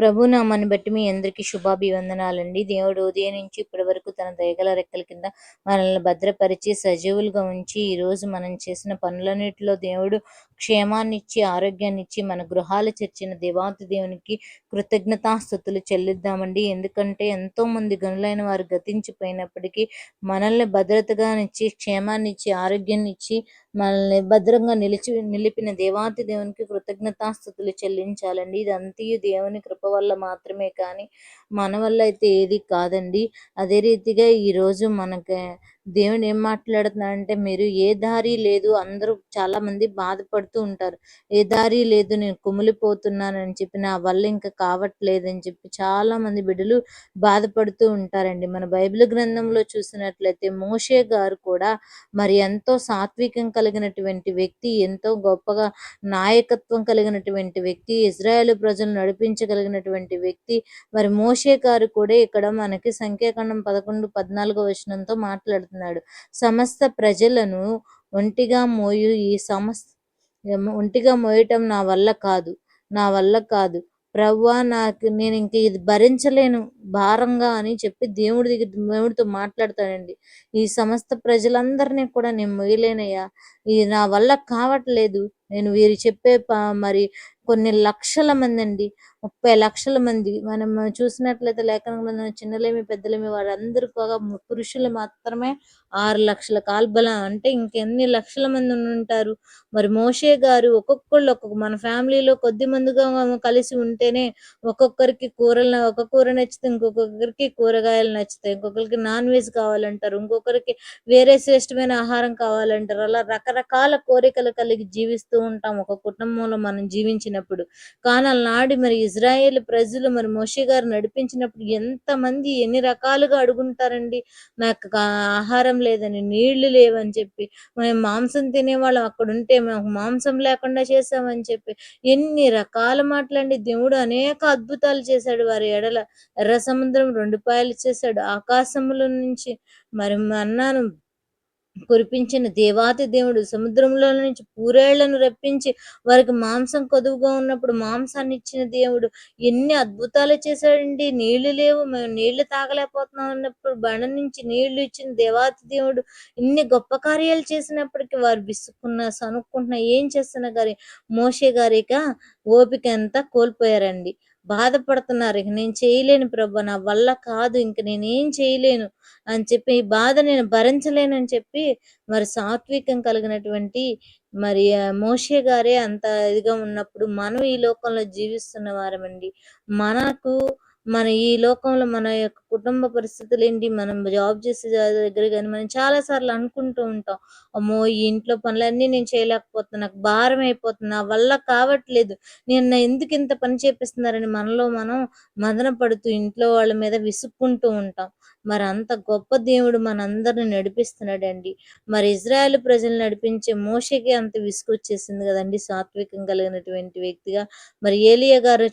ప్రభు నామాన్ని బట్టి మీ అందరికీ శుభాభివందనాలండి. దేవుడు ఉదయం నుంచి ఇప్పటి వరకు తన దయగల రెక్కల కింద మనల్ని భద్రపరిచి సజీవులుగా ఉంచి ఈరోజు మనం చేసిన పనులన్నిటిలో దేవుడు క్షేమాన్ని ఇచ్చి ఆరోగ్యాన్ని ఇచ్చి మన గృహాలు చర్చిన దేవాతి దేవునికి కృతజ్ఞతాస్థుతులు చెల్లిద్దామండి. ఎందుకంటే ఎంతో మంది గనులైన వారు గతించిపోయినప్పటికీ మనల్ని భద్రతగానిచ్చి క్షేమాన్ని ఇచ్చి ఆరోగ్యాన్ని ఇచ్చి మనల్ని భద్రంగా నిలిచి నిలిపిన దేవాతి దేవునికి కృతజ్ఞతాస్థుతులు చెల్లించాలండి. ఇదంతయు దేవుని కృప వల్ల మాత్రమే కానీ మన వల్ల అయితే ఏది కాదండి. అదే రీతిగా ఈరోజు మనకి దేవుడు ఏం మాట్లాడుతున్నాడు అంటే మీరు ఏ దారి లేదు అందరూ చాలా మంది బాధపడుతూ ఉంటారు. ఏ దారి లేదు నేను కుమిలిపోతున్నానని చెప్పి నా వల్ల ఇంకా కావట్లేదని చెప్పి చాలా మంది బిడ్డలు బాధపడుతూ ఉంటారండి. మన బైబిల్ గ్రంథంలో చూసినట్లయితే మోషే గారు కూడా మరి ఎంతో సాత్వికం కలిగినటువంటి వ్యక్తి ఎంతో గొప్పగా నాయకత్వం కలిగినటువంటి వ్యక్తి ఇజ్రాయేల్ ప్రజలు నడిపించగలిగినటువంటి వ్యక్తి. మరి మోషే గారు కూడా ఇక్కడ మనకి సంఖ్యాకాండం పదకొండు పద్నాలుగో వచనంతో మాట్లాడుతున్నాడు సమస్త ప్రజలను ఒంటిగా మోయు ఈ సమస్త ఒంటిగా మోయటం నా వల్ల కాదు నా వల్ల కాదు. ప్రవ్వా నాకు నేను ఇంక ఇది భరించలేను భారంగా అని చెప్పి దేవుడి దగ్గర దేవుడితో మాట్లాడతాడండి. ఈ సమస్త ప్రజలందరినీ కూడా నేను మొయ్యలేనయ్యా ఇది నా వల్ల కావట్లేదు. నేను వీరు చెప్పే మరి కొన్ని లక్షల మంది అండి ముప్పై లక్షల మంది. మనం చూసినట్లయితే లేఖనంలో చిన్నలేమి పెద్దలేమి వారందరూ కూడా పురుషులు మాత్రమే ఆరు లక్షల కాల్బలం. అంటే ఇంకెన్ని లక్షల మంది ఉంటారు మరి మోషే గారు ఒక్కొక్కళ్ళు ఒక్కొక్క మన ఫ్యామిలీలో కొద్ది మందిగా కలిసి ఉంటేనే ఒక్కొక్కరికి కూరలు ఒక కూర నచ్చితే ఇంకొకరికి కూరగాయలు నచ్చుతాయి ఇంకొకరికి నాన్ వెజ్ కావాలంటారు ఇంకొకరికి వేరే శ్రేష్టమైన ఆహారం కావాలంటారు. అలా రకరకాల కోరికలు కలిగి జీవిస్తూ ఉంటాం. ఒక కుటుంబంలో మనం జీవించిన కానీ నాడి మరి ఇజ్రాయేల్ ప్రజలు మరి మోషే గారు నడిపించినప్పుడు ఎంతమంది ఎన్ని రకాలుగా అడుగుంటారండి. నాకు ఆహారం లేదని నీళ్ళు లేవని చెప్పి మేము మాంసం తినేవాళ్ళం అక్కడ ఉంటే మాకు మాంసం లేకుండా చేసామని చెప్పి ఎన్ని రకాల మాటలండి. దేవుడు అనేక అద్భుతాలు చేశాడు వారి ఎడల. ఎర్ర సముద్రం రెండు పాయలు చేశాడు. ఆకాశముల నుంచి మరి అన్నాను కురిపించిన దేవాతి దేవుడు సముద్రంలో నుంచి పూరేళ్ళను రప్పించి వారికి మాంసం కొదువుగా ఉన్నప్పుడు మాంసాన్ని ఇచ్చిన దేవుడు. ఎన్ని అద్భుతాలు చేశాడండి. నీళ్ళు లేవు. మేము నీళ్ళు తాగలేకపోతున్నాం అన్నప్పుడు బండ నుంచి నీళ్ళు ఇచ్చిన దేవాతి దేవుడు ఇన్ని గొప్ప కార్యాలు చేసినప్పటికీ వారు విసుక్కున్నా సనుక్కుంటున్నా ఏం చేస్తున్నా గారి మోసే గారిక ఓపిక అంతా కోల్పోయారండి. బాధపడుతున్నారు. ఇక నేను చేయలేను ప్రభు నా వల్ల కాదు ఇంక నేనేం చేయలేను అని చెప్పి ఈ బాధ నేను భరించలేను అని చెప్పి మరి సాత్వికం కలిగినటువంటి మరి మోషే గారే అంత ఇదిగా ఉన్నప్పుడు మనం ఈ లోకంలో జీవిస్తున్న వారమండి. మనకు మన ఈ లోకంలో మన యొక్క కుటుంబ పరిస్థితులు ఏంటి మనం జాబ్ చేసే దగ్గర కానీ మనం చాలా సార్లు అనుకుంటూ ఉంటాం. అమ్మో ఈ ఇంట్లో పనులన్నీ నేను చేయలేకపోతున్నా నాకు భారం అయిపోతుంది నా వల్ల కావట్లేదు. నేను ఎందుకు ఇంత పని చేపిస్తున్నారని మనలో మనం మదన పడుతూ ఇంట్లో వాళ్ళ మీద విసుక్కుంటూ ఉంటాం. మరి అంత గొప్ప దేవుడు మనందరిని నడిపిస్తున్నాడండి. మరి ఇజ్రాయెల్ ప్రజలు నడిపించే మోషకి అంత విసుకొచ్చేసింది కదండి సాత్వికం కలిగినటువంటి వ్యక్తిగా. మరి ఏలియా గారు